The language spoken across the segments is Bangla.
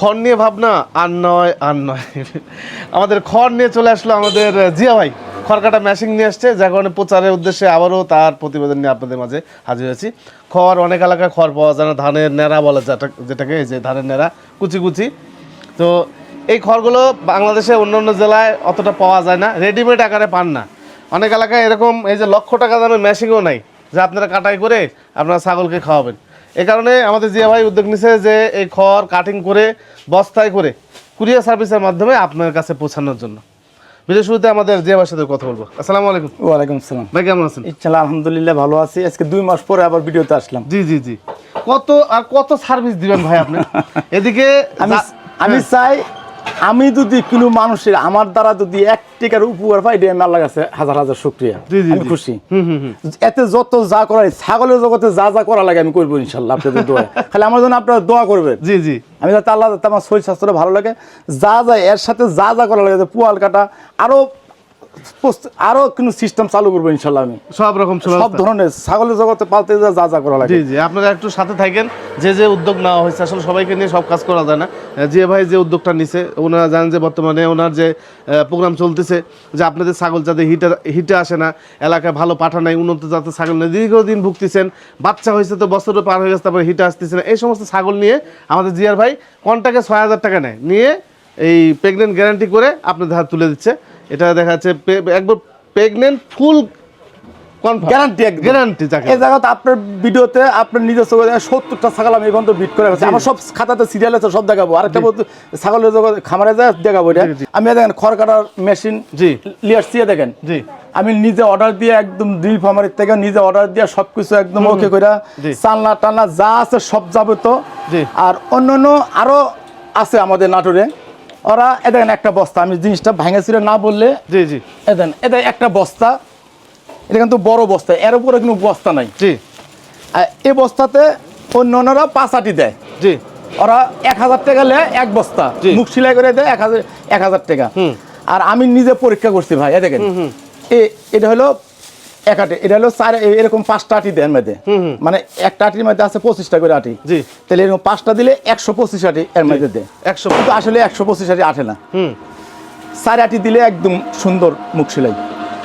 খড় নিয়ে ভাবনা, আর নয় আর নয়। আমাদের খড় নিয়ে চলে আসলো আমাদের জিয়া ভাই। খড় কাটা মেশিন নিয়ে আসছে যার কারণে প্রচারের উদ্দেশ্যে আবারও তার প্রতিবেদন নিয়ে আপনাদের মাঝে হাজির হয়েছি। খড়, অনেক এলাকায় খড় পাওয়া যায় না, ধানের নেড়া বলে যেটা, যেটাকে, এই যে ধানের নেড়া, কুচি কুচি। তো এই খড়গুলো বাংলাদেশে অন্য অন্য জেলায় অতটা পাওয়া যায় না রেডিমেড আকারে পান না। অনেক এলাকায় এরকম এই যে লক্ষ টাকা দামের মেশিনও নাই, যে আপনারা কাটাই করে আপনারা ছাগলকে খাওয়াবেন। এই কারণে আমাদের জিয়া ভাই উদ্যোগ নিছে যে এই খড় কাটিং করে বস্তায় করে কুরিয়ার সার্ভিসের মাধ্যমে আপনার কাছে পৌঁছানোর জন্য। ভিডিও শুরুতে আমাদের জিয়া ভাইয়ের সাথে কথা বলব। আসসালামু আলাইকুম। ওয়ালাইকুম আসসালাম। ভাই কেমন আছেন? ইচ্ছা আলহামদুলিল্লাহ ভালো আছি। আজকে দুই মাস পরে আবার ভিডিওতে আসলাম। জি জি জি। কত আর কত সার্ভিস দিবেন ভাই আপনি? এদিকে আমি আমি চাই আমি যদি কোনো মানুষের আমার দ্বারা যদি এক টিকার উপকার পাই এটা আমি আল্লাহ কাছে হাজার হাজার শুক্রিয়া। আমি খুশি। এতে যত যা করা ছাগলের জগতে যা যা করা লাগে আমি করব ইনশাল্লাহ আপনাদের দোয়া খালি আমার জন্য আপনারা দোয়া করবেন। জি জি। আমি যাতে আল্লাহ আমার শরীর স্বাস্থ্যটা ভালো লাগে যা যা এর সাথে যা যা করা লাগে পোয়াল কাটা আরও আরও কোনো সিস্টেম চালু করব ইনশাল্লাহ আমি। সব রকম সব ধরনের ছাগলের জগতে পালতে যা যা যা করা লাগে। জি জি আপনারা একটু সাথে থাকেন। যে যে উদ্যোগ নেওয়া হয়েছে আসলে সবাইকে নিয়ে সব কাজ করা যায় না। জিয়া ভাই যে উদ্যোগটা নিছে ওনারা জানেন যে বর্তমানে ওনার যে প্রোগ্রাম চলতেছে যে আপনাদের ছাগল যাতে হিটে হিটে আসে না এলাকায় ভালো পাঠা নাই উন্নত জাতের ছাগল নেই দীর্ঘদিন ভুগতেছেন বাচ্চা হয়েছে তো বছরও পার হয়ে গেছে তারপরে হিটে আসতেছে না এই সমস্ত ছাগল নিয়ে আমাদের জিয়ার ভাই কন্টাকে ছয় হাজার টাকা নেয়। নিয়ে এই প্রেগনেন্ট গ্যারান্টি করে আপনাদের হাত তুলে দিচ্ছে। এটা দেখা যাচ্ছে পে- একবার প্রেগনেন্ট ফুল গ্যারান্টি গ্যারান্টি এই জায়গাতে আপনার ভিডিওতে আপনার নিজের চোখে সত্তরটা ছাগল আমি এখন তো বিট করে গেছি। আমার সব খাতাতে সিরিয়াল আছে সব দেখাবো। আরেকটা ছাগলের খামারে যায় দেখাবো এটা। জি, জি। আমি দেখেন খড় কাটার মেশিন জি। দেখেন। জি। আমি নিজে অর্ডার দিয়ে একদম ডিল ফার্মারের থেকে নিজে অর্ডার দিয়ে সবকিছু একদম ওকে করে চালনা টালনা যা আছে সব যাবে তো। আর অন্য অন্য আরও আছে আমাদের নাটোরে। ওরা এ দেখেন একটা বস্তা আমি জিনিসটা ভাঙা ছিল না বললে জি জি। এ দেখেন এটা একটা বস্তা এটা কিন্তু বড় বস্তা এর উপরে কোনো বস্তা নাই। জি। আর এই বস্তাতে অন্য অন্যরা পাঁচ আটি দেয়। জি। ওরা এক হাজার টাকা লে এক বস্তা। মুখ সিলাই করে দেয় এক হাজার এক হাজার টাকা। আর আমি নিজে পরীক্ষা করছি ভাই এ দেখেন। এ- এটা হলো এক আটি এটা হলো চার এরকম পাঁচটা আটি এর মধ্যে। মানে একটা আটির মধ্যে আছে পঁচিশটা করে আটি। জি। তাহলে এরকম পাঁচটা দিলে একশো পঁচিশ আটি এর মধ্যে দেয়। একশো কিন্তু আসলে একশো পঁচিশ আটি আঠে না। হুম। চার আটি দিলে একদম সুন্দর মুখ সেলাই।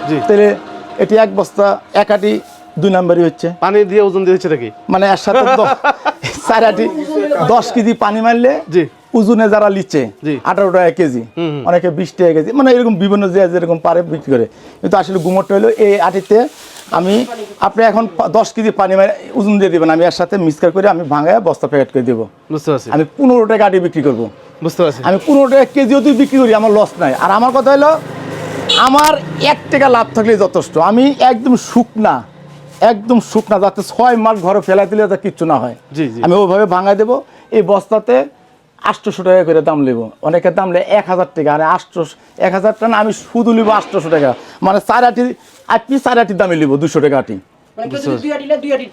জি। তাহলে এটি এক বস্তা এক আটি দুই নাম্বারই হচ্ছে। পানি দিয়ে ওজন দিয়েছে নাকি? মানে এর সাথে দ- চার আটি দশ কেজি পানি মারলে জি। ওজনে যারা লিচ্ছে আঠারো টাকা কেজি অনেকে বিশ টাকা কেজি মানে এরকম বিভিন্ন যে যেরকম পারে বিক্রি করে। কিন্তু আসলে গুমরটা হলো এই আটিতে আমি আপনি এখন দশ কেজি পানি মারে ওজন দিয়ে দেবেন আমি এর সাথে মিক্সকার করে আমি ভাঙায় বস্তা প্যাকেট করে দেবো। বুঝতে পারছি। আমি পনেরো টাকা আটি বিক্রি করব। বুঝতে পারছি। আমি পনেরো টাকা কেজিও তুই বিক্রি করি আমার লস নাই। আর আমার কথা হলো আমার এক টাকা লাভ থাকলে যথেষ্ট। আমি একদম শুকনা একদম শুকনা যাতে ছয় মাস ঘরে ফেলাই দিলে যাতে কিচ্ছু না হয়। আমি ওইভাবে ভাঙাই দেবো। এই বস্তাতে আটশোশো টাকা করে দাম নেব অনেকের দাম নেয় এক হাজার টাকা। আর আটশোশো এক হাজার টাকা আমি শুধু নেব আটশোশো টাকা। মানে চার আটি আপনি চার আটির দামে নেব দুশো টাকা আটি। মানে কেউ যদি দুই আটি দুই আটি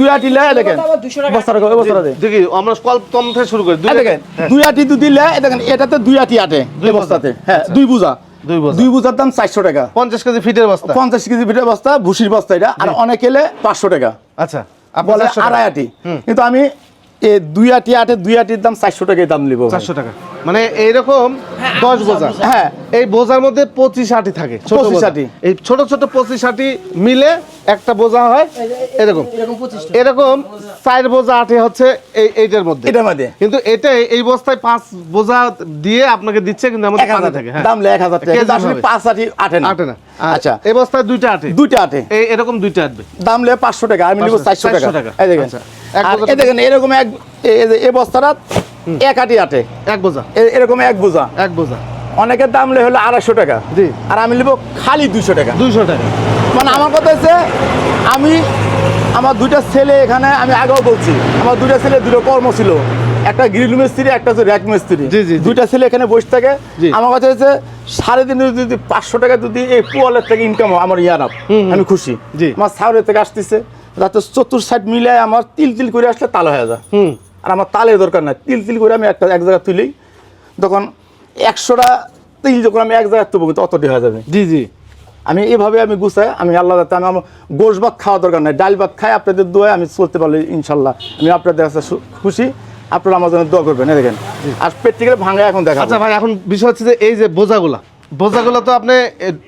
দুই আটি দেখেন আবার 200 টাকা। বস্তাটা বস্তাটা দেয় দেখি আমরা কল কম থেকে শুরু করি দুই দেখেন দুই আটি যদি দেখেন এটাতে দুই আটি আটে দুই বস্তাতে। হ্যাঁ দুই বুঝা দুই বোঝা। বুঝার দাম চারশো টাকা। পঞ্চাশ কেজি ফিটের বস্তা। পঞ্চাশ কেজি পিঠের বস্তা ভুসির বস্তা এটা। আর অনেক এলে পাঁচশো টাকা। আচ্ছা আপনার বলে আড়াই আটি। কিন্তু আমি এ দুই আটি আটে দুই আটির দাম চারশো টাকায় দাম নিব চারশো টাকা। মানে এইরকম দশ বোঝা হ্যাঁ এই বোঝার মধ্যে পঁচিশ আটি থাকে ছোট 25 বোঝা। আটি। এই ছোট ছোট পঁচিশ আটি মিলে একটা বোঝা হয়। এরকম। এরকম চার বোঝা আটি হচ্ছে এই এইটার মধ্যে। এটার মধ্যে। কিন্তু এটাই এই বস্তায় পাঁচ বোঝা দিয়ে আপনাকে দিচ্ছে কিন্তু আমাদের পানি থাকে। হ্যাঁ। দাম এক হাজার টাকা। আসলে পাঁচ আটি আটে না। আটে না। আচ্ছা এই বস্তায় দুইটা আটে। দুইটা আটে। এই এরকম দুইটা আটবে। দাম লে পাঁচশো টাকা। আমি নিবো 500 চারশো টাকা। 400 টাকা। এই দেখেন। আচ্ছা। এই দেখেন এরকম এক এই- এই যে এই বস্তাটা এক আটি আটে। এক বোঝা। এরকম এক বোঝা। এক বোঝা। অনেকের দাম লে হলো আড়াইশো টাকা। জি। আর আমি নেব খালি দুইশো টাকা। দুইশো টাকা। মানে আমার কথা হচ্ছে আমি আমার দুইটা ছেলে এখানে আমি আগেও বলছি আমার দুইটা ছেলে দুটো কর্ম ছিল। একটা গ্রিল মিস্ত্রি একটা হচ্ছে র্যাক মিস্ত্রি। জি, জি। দুইটা ছেলে এখানে বসে থাকে। আমার কথা হচ্ছে সাড়ে তিন যদি পাঁচশো টাকা যদি এই পোয়ালের থেকে ইনকাম হয় আমার ইয়ার আমি খুশি। জি। আমার সাউরের থেকে আসতেছে। যাতে চতুর সাইড মিলে আমার তিল তিল করে আসলে তাল হয়ে যায়। হুম। আর আমার তালের দরকার নাই। তিল তিল করে আমি একটা এক জায়গায় তুলি। তখন একশোটা তিল যখন আমি এক জায়গায় তুলবো কিন্তু অতটি হয়ে যাবে। জি জি। আমি এইভাবে আমি গুছাই আমি আল্লাহ যাতে আমি আমার গোশ ভাত খাওয়া দরকার নাই। ডাল ভাত খাই আপনাদের দোয়ায় আমি চলতে পারলে ইনশাল্লাহ। আমি আপনাদের কাছে খুশি। আপনারা আমার জন্য দোয়া করবেন দেখেন। আর প্র্যাকটিক্যালি ভাঙা এখন দেখা আচ্ছা ভাই এখন বিষয় হচ্ছে যে এই যে বোঝাগুলা। বোঝাগুলো তো আপনি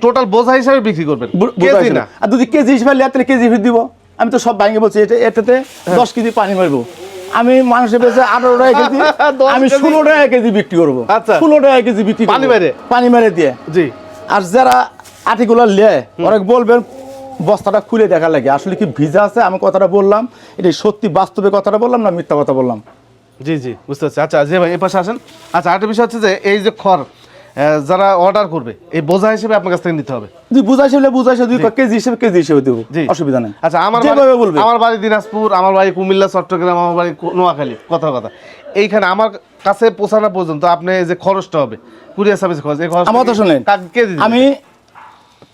টোটাল বোঝা হিসাবে বিক্রি করবেন। কেজি না। আর যদি কেজি হিসেবে লিয়া তাহলে কেজি দিব। আমি তো সব ভাঙে বলছি এটা এটাতে হ্যাঁ। দশ কেজি পানি মারবো। আমি মানুষের বেঁচে আঠারো টাকা কেজি আমি ষোলো টাকা কেজি বিক্রি করব। আচ্ছা। ষোলো টাকা কেজি বিক্রি পানি মেরে? পানি মেরে দিয়ে। জি। আর যারা আটিগুলো লেয় অনেক বলবেন বস্তাটা খুলে দেখা লাগে। আসলে কি ভিজা আছে? আমি কথাটা বললাম। এটা সত্যি বাস্তবে কথাটা বললাম না মিথ্যা কথা বললাম? জি জি বুঝতে পারছি। আচ্ছা যে ভাই এ পাশে আসেন। আচ্ছা আরেকটা বিষয় হচ্ছে যে এই যে খড় যারা অর্ডার করবে এই বোঝা হিসেবে আপনার কাছ থেকে নিতে হবে। যদি হিসেবে বোঝা হিসেবে দুই কেজি হিসেবে কেজি হিসেবে দেবো। জি। অসুবিধা নেই। আচ্ছা আমার যেভাবে বাড়ি- বলবে। আমার বাড়ি দিনাজপুর আমার বাড়ি কুমিল্লা চট্টগ্রাম আমার বাড়ি নোয়াখালী কথা কথা। এইখানে আমার কাছে পৌঁছানো পর্যন্ত আপনি যে খরচটা হবে কুরিয়ার সার্ভিস খরচ এই খরচ আমার তো শুনেন আমি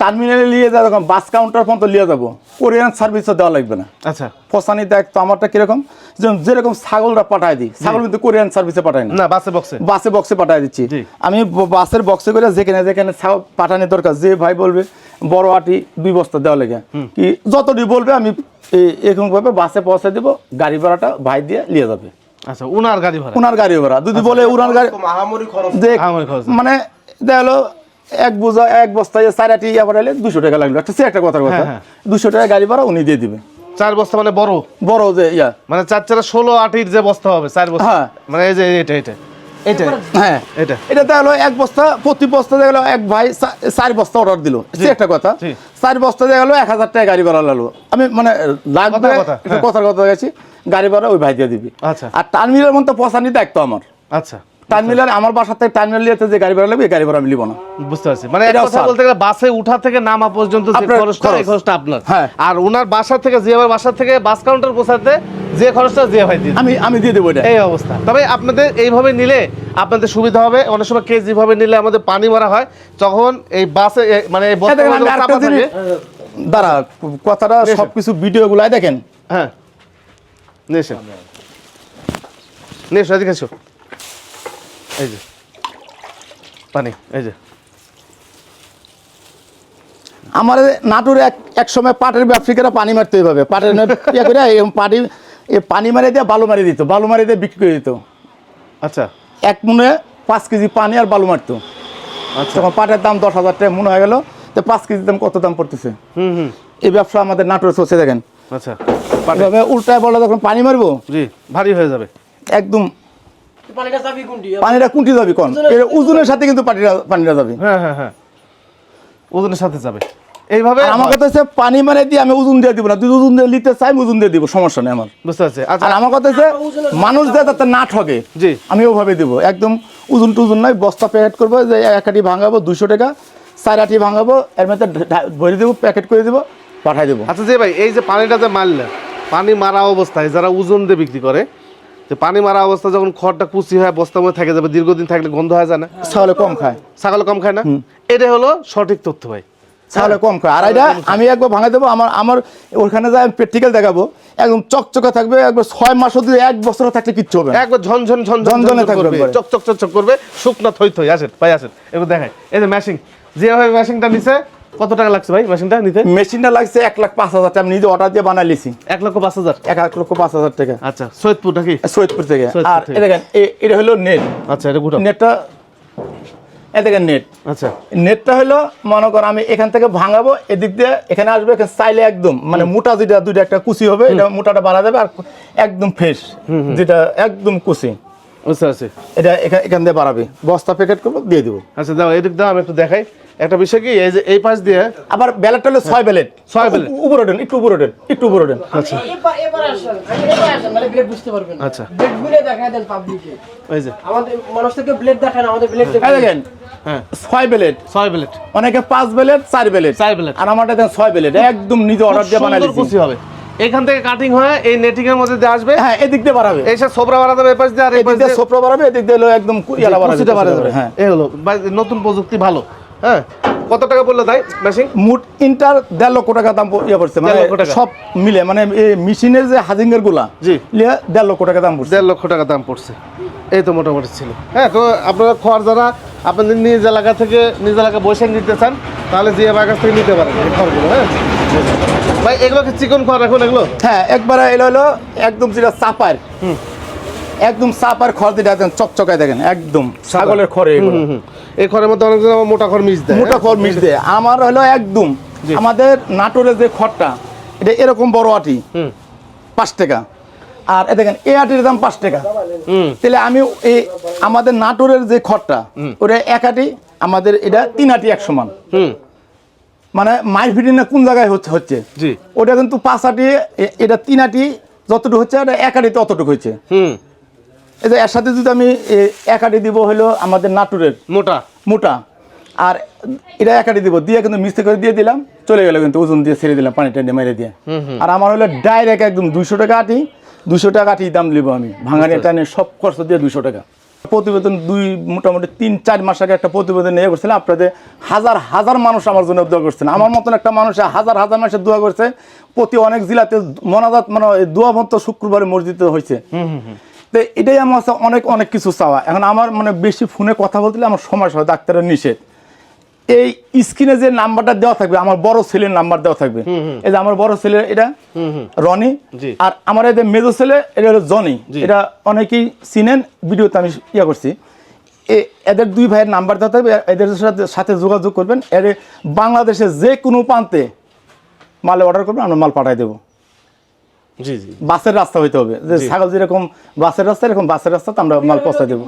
টার্মিনালে নিয়ে যাব যখন বাস কাউন্টার পর্যন্ত নিয়ে যাব। কোরিয়ান সার্ভিসও দেওয়া লাগবে না। আচ্ছা। ফসানি দেখ তো আমারটা কীরকম? যেরকম যেরকম ছাগলটা পাঠায় দিই ছাগল কিন্তু কোরিয়ান সার্ভিসে পাঠায় না। না বাসে বক্সে বাসে বক্সে পাঠায় দিচ্ছি। আমি বাসের বক্সে করে যেখানে যেখানে ছাগল পাঠানোর দরকার যে ভাই বলবে বড় আটি দুই বস্তা দেওয়া লাগে। কি যতটি বলবে আমি এই- এরকম ভাবে বাসে পৌঁছে দেবো গাড়ি ভাড়াটা ভাই দিয়ে নিয়ে যাবে। আচ্ছা উনার গাড়ি ভাড়া? উনার গাড়ি ভাড়া। যদি বলে উনার গাড়ি মানে দেখা গেলো এক বোঝা এক বস্তায় চার আটি ইয়া পাঠালে দুশো টাকা লাগল। একটা সে একটা কথার কথা। হ্যাঁ, হ্যাঁ। দুশো টাকা গাড়ি ভাড়া উনি দিয়ে দিবে। চার বস্তা মানে বড়? বড় যে ইয়া। মানে চার চারা ষোলো আটির যে বস্তা হবে চার বস্তা। হ্যাঁ। মানে এই যে এটা এটা। এটা? হ্যাঁ। এটা? এটা তো হলো এক বস্তা প্রতি বস্তা দেখল এক ভাই চার বস্তা অর্ডার দিল। সে একটা কথা। চার বস্তা গেলো এক হাজার টাকা গাড়ি ভাড়া লাগল। আমি মানে লাগবে কথার কথা। কথার কথা গেছি গাড়ি ভাড়া ওই ভাই দিয়ে দিবি। আচ্ছা। আর টার্মিনালের মধ্যে পয়সা নিতে একতো আমার। আচ্ছা। টার্মিনাল আমার বাসা থেকে টার্মিনাল যে গাড়ি ভাড়া লাগবে গাড়ি ভাড়া আমি নিব না। বুঝতে পারছি। মানে এক কথা বলতে গেলে বাসে উঠা থেকে নামা পর্যন্ত যে খরচটা এই খরচটা আপনার। হ্যাঁ। আর ওনার বাসা থেকে বাসা থেকে বাস কাউন্টার পৌঁছাতে যে খরচটা দিন। আমি আমি দিয়ে দেবো এটা। এই অবস্থা। তবে আপনাদের এইভাবে নিলে আপনাদের সুবিধা হবে। অনেক সময় কেজি ভাবে নিলে আমাদের পানি মারা হয়। তখন এই বাসে মানে দাঁড়া কথাটা সবকিছু ভিডিও গুলাই দেখেন। হ্যাঁ। এসো এদিকে এসো এই যে। পানি এই যে। আমার নাটোরে এক এক সময় পাটের ব্যবসায়ীরা পানি মারতে এইভাবে। পাটের ইয়ে করে পানি এ পানি মারি দিয়ে বালু মারি দিত বালু মারি দিয়ে বিক্রি করে দিত। আচ্ছা। এক মনে পাঁচ কেজি পানি আর বালু মারতো। আচ্ছা। তখন পাটের দাম দশ হাজার টাকা মনে হয়ে গেল তো পাঁচ কেজির দাম কত দাম পড়তেছে? হুম হুম। এই ব্যবসা আমাদের নাটোরে চলছে দেখেন। আচ্ছা। উল্টায় বলে যখন পানি মারবো জি ভারী হয়ে যাবে। একদম পানিটা কোনটি? পানিটা কুন্টি যাবে কোন? এর ওজনের সাথে কিন্তু পানিটা পানিটা যাবে। হ্যাঁ হ্যাঁ হ্যাঁ। ওজনের সাথে যাবে। এইভাবে আমার কথা হচ্ছে পানি মারে দিয়ে আমি ওজন দিয়ে দিব না। তুই ওজন দিয়ে নিতে চাই ওজন দিয়ে দিব সমস্যা নেই আমার। বুঝতে পারছি। আচ্ছা। আর আমার কথা হচ্ছে মানুষ দিয়ে যাতে না ঠকে জি। আমি ওভাবে দেবো। একদম ওজন টুজন নয় বস্তা প্যাকেট করব যে এক আটি ভাঙাবো দুশো টাকা চার আটি ভাঙাবো এর মধ্যে ভরে দেবো প্যাকেট করে দেবো পাঠাই দেবো। আচ্ছা যে ভাই এই যে পানিটা যে মারলেন পানি মারা অবস্থায় যারা ওজন দিয়ে বিক্রি করে যে পানি মারা অবস্থা যখন খড়টা কুচি হয় বস্তার মধ্যে থাকে যাবে দীর্ঘদিন থাকলে গন্ধ হয়ে যায় না? ছাগলে কম খায়। ছাগল কম খায় না? এটা হলো সঠিক তথ্য ভাই। ছাগলে কম খায়। আর এটা আমি একবার ভাঙাই দেবো আমার আমার ওখানে যাই প্র্যাকটিক্যাল দেখাবো। একদম চকচকে থাকবে একবার ছয় মাস অব্দি এক বছর থাকলে কিচ্ছু হবে একবার ঝনঝন ঝনঝন ঝনঝনে থাকবে করবে। একবারে। চক চক চক চক করবে। শুকনা থই থই আসেন ভাই আসেন। এবার দেখাই। এই যে ম্যাশিং যেভাবে ম্যাশিংটা নিছে কত টাকা লাগছে ভাই মেশিনটা নিতে? মেশিনটা লাগছে এক লাখ পাঁচ হাজার টাকা। নিজে অর্ডার দিয়ে বানাই লিছি এক লক্ষ পাঁচ হাজার? এক এক লক্ষ পাঁচ হাজার টাকা। আচ্ছা সৈয়দপুর নাকি? সৈয়দপুর থেকে। আর দেখেন এটা হলো নেট আচ্ছা এটা গুটা নেটটা এ দেখেন নেট আচ্ছা। নেটটা হলো মনে কর আমি এখান থেকে ভাঙাবো এদিক দিয়ে এখানে আসবে এখানে চাইলে একদম মানে মোটা যেটা দুইটা একটা কুচি হবে এটা মোটাটা বাড়া যাবে আর একদম ফ্রেশ যেটা একদম কুচি। বুঝতে পারছি এটা এখান- এখান দিয়ে বাড়াবে। বস্তা প্যাকেট করব দিয়ে দেবো। আচ্ছা দাও এদিক দাও আমি একটু দেখাই। একটা বিষয় কি এই যে এই পাশ দিয়ে আবার ব্যালেটটা হলো ছয় ব্যালেট ছয় ব্যালেট। উপরে ওঠেন একটু উপরে ওঠেন একটু উপরে ওঠেন আচ্ছা। এবার এবার আসেন এবার আসেন মানে ব্লেড বুঝতে পারবেন। আচ্ছা। ব্লেড গুলে দেখায় দেন পাবলিকে এই যে। আমাদের মানুষ থেকে ব্লেড দেখান আমাদের ব্লেড দেখেন হ্যাঁ। ছয় ব্যালেট ছয় প্লেট অনেকে পাঁচ ব্যালেট চার ব্যালেট চার ব্যালেট। আর আমারটা দেন ছয় ব্যালেট একদম নিজে অর্ডার দিয়ে বানাই কুচি হবে। এখান থেকে কাটিং হয়ে এই নেটিং এর মধ্যে দিয়ে আসবে। হ্যাঁ এদিক দিয়ে বাড়াবে। এই সব সোবরা বাড়া দেবে এই পাশ দিয়ে আর এই এদিক পাশ দিয়ে সোপরা বাড়াবে এদিক দিয়ে একদম ইয়ালা বাড়াবে কুচিটা বাড়া যাবে হ্যাঁ। এই হলো ভাই, নতুন প্রযুক্তি ভালো। হ্যাঁ কত টাকা বলল তাই মেশিন মুট ইন্টার দেড় লক্ষ টাকা দাম ইয়ে পড়ছে মানে। সব মিলে মানে এই মেশিনের যে হাজিঙ্গেরগুলা জি। লিয়ে দেড় লক্ষ টাকা দাম পড়ছে। দেড় লক্ষ টাকা দাম পড়ছে। এই তো মোটামুটি ছিল। হ্যাঁ তো আপনারা খড় যারা আপনাদের নিজ এলাকা থেকে নিজ এলাকা বসে নিতে চান তাহলে যে আমার কাছ থেকে নিতে পারেন এই খড়গুলো হ্যাঁ? ভাই এগুলো কি চিকন খড় এখন এগুলো? হ্যাঁ একবারে এলো হলো একদম যেটা চাপার। একদম চাপার খড় দিয়ে দেখেন চকচকায় দেখেন একদম ছাগলের খড়ে। হুম, হুম। এই খড়ের মধ্যে অনেক জন মোটা খড় মিশ দেয় মোটা খড় মিশ দেয়। আমার হলো একদম আমাদের নাটোরের যে খড়টা এটা এরকম বড় আটি। পাঁচ টাকা। আর এ দেখেন এই আটির দাম পাঁচ টাকা। হুম। তাহলে আমি এই আমাদের নাটোরের যে খড়টা ওটা এক আটি আমাদের এটা তিন আটি এক সমান হুম। মানে ফিটিং না কোন জায়গায় হচ্ছে হচ্ছে? জি। ওটা কিন্তু পাঁচ আটি এটা তিন আটি যতটুকু হচ্ছে এটা এক আটিতে অতটুকু হচ্ছে হুম। এই যে এর সাথে যদি আমি এক আটি দিব হলো আমাদের নাটুরের মোটা। মোটা। আর এটা এক আটি দিব দিয়ে কিন্তু মিস্ত্রি করে দিয়ে দিলাম চলে গেল কিন্তু ওজন দিয়ে ছেড়ে দিলাম পানি টানি মেরে দিয়ে। আর আমার হলো ডাইরেক্ট একদম দুইশো টাকা আটি দুশো টাকা আটি দাম নিব আমি। ভাঙানি টানে সব খরচ দিয়ে দুশো টাকা। প্রতিবেদন দুই মোটামুটি তিন চার মাস আগে একটা প্রতিবেদন নিয়ে করছিলাম আপনাদের হাজার হাজার মানুষ আমার জন্য দোয়া করছেন। আমার মতন একটা মানুষ হাজার হাজার মানুষের দোয়া করছে। প্রতি অনেক জেলাতে মনাজাত মানে দোয়া মতো শুক্রবারে মসজিদে হয়েছে। তো এটাই আমার অনেক অনেক কিছু চাওয়া। এখন আমার মানে বেশি ফোনে কথা বলতে আমার সময় হয় ডাক্তারের নিষেধ। এই স্ক্রিনে যে নাম্বারটা দেওয়া থাকবে আমার বড় ছেলের নাম্বার দেওয়া থাকবে। এই যে আমার বড় ছেলে এটা রনি আর আমার এই যে মেজো ছেলে এটা হলো জনি। এটা অনেকেই চিনেন ভিডিওতে আমি ইয়া করছি। এদের দুই ভাইয়ের নাম্বার দেওয়া থাকবে এদের সাথে সাথে যোগাযোগ করবেন। এর বাংলাদেশের যে কোনো প্রান্তে মালে অর্ডার করবেন আমরা মাল পাঠাই দেবো। বাসের রাস্তা হইতে হবে। যে ছাগল যেরকম বাসের রাস্তা এরকম বাসের রাস্তা আমরা মাল পৌঁছাই দেবো।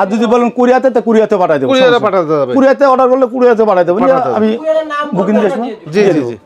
আর যদি বলেন কুরিয়াতে তো কুরিয়াতে পাঠাই দেবো। কুরিয়াতে অর্ডার করলে কুরিয়াতে পাঠাই দেবো। আমি বুকিং দিয়ে। জি জি জি।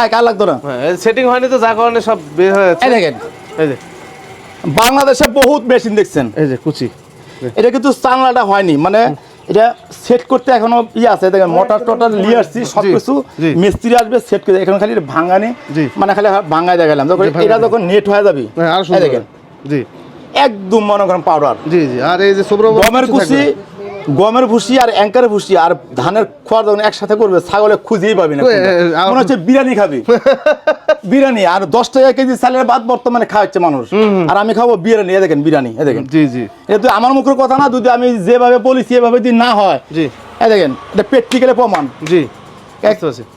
থাক আর লাগতো না? হ্যাঁ সেটিং হয়নি তো যার কারণে সব বের হয়ে যাচ্ছে। দেখেন। এই যে। বাংলাদেশে বহুত মেশিন দেখছেন। এই যে কুচি। এটা কিন্তু চাংলাটা হয়নি মানে এটা সেট করতে এখনও ইয়ে আছে দেখেন মোটর টোটার নিয়ে আসছি সব কিছু মিস্ত্রি আসবে সেট করে এখন খালি ভাঙানি মানে খালি ভাঙাই দেখালাম। যখন জি, ভাঙাই এটা। যখন নেট হয়ে যাবে হ্যাঁ দেখেন। জি। একদম মনে করেন পাউডার জি জি আর এই যে গমের ভুসি গমের ভুসি আর অ্যাঙ্কারের ভুসি আর ধানের খোয়ার যখন একসাথে করবে ছাগলে খুঁজেই পাবি না। এ, এ, মনে হচ্ছে বিরিয়ানি খাবি। বিরিয়ানি আর দশ টাকা কেজি চালের ভাত বর্তমানে খাওয়াচ্ছে মানুষ। আর আমি খাব বিরিয়ানি এ দেখেন বিরিয়ানি এ দেখেন। জি জি। এটা তো আমার মুখের কথা না যদি আমি যেভাবে বলেছি এভাবে যদি না হয় জি। এ দেখেন এটা প্র্যাকটিক্যালে প্রমাণ। জি।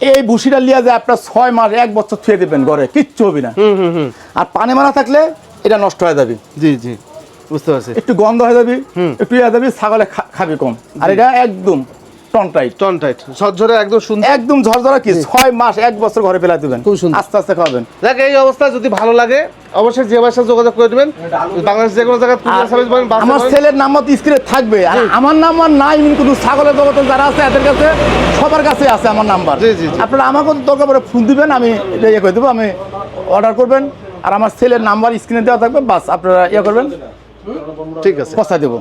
এই ভুসিটা লিয়া যে আপনার ছয় মাস এক বছর থুয়ে দেবেন ঘরে কিচ্ছু হবে না। আর পানি মারা থাকলে এটা নষ্ট হয়ে যাবে। জি জি। বুঝতে পারছি। একটু গন্ধ হয়ে যাবি একটু ইয়ে যাবি ছাগলে খাবি কম। আর এটা একদম টন টাইট টন টাইট ঝরঝরে একদম সুন্দর। একদম ঝরঝরা কি? ছয় মাস এক বছর ঘরে ফেলা দিবেন। খুব সুন্দর। আস্তে আস্তে খাওয়াবেন। দেখ এই অবস্থা যদি ভালো লাগে অবশ্যই যে ভাইয়ের যোগাযোগ করে দেবেন। বাংলাদেশ যে কোনো জায়গায় কুরিয়ার সার্ভিস পাবেন আমার ছেলের নাম্বার তো স্ক্রিনে থাকবে। আর আমার নাম্বার নাই কিন্তু ছাগলের জগতে যারা আছে এদের কাছে সবার কাছে আছে আমার নাম্বার। জি, জি। আপনারা আমাকে দরকার পড়ে ফোন দিবেন আমি ইয়ে করে দেবো আমি অর্ডার করবেন। আর আমার ছেলের নাম্বার স্ক্রিনে দেওয়া থাকবে বাস আপনারা ইয়ে করবেন। ঠিক আছে। পৌঁছা দেবো।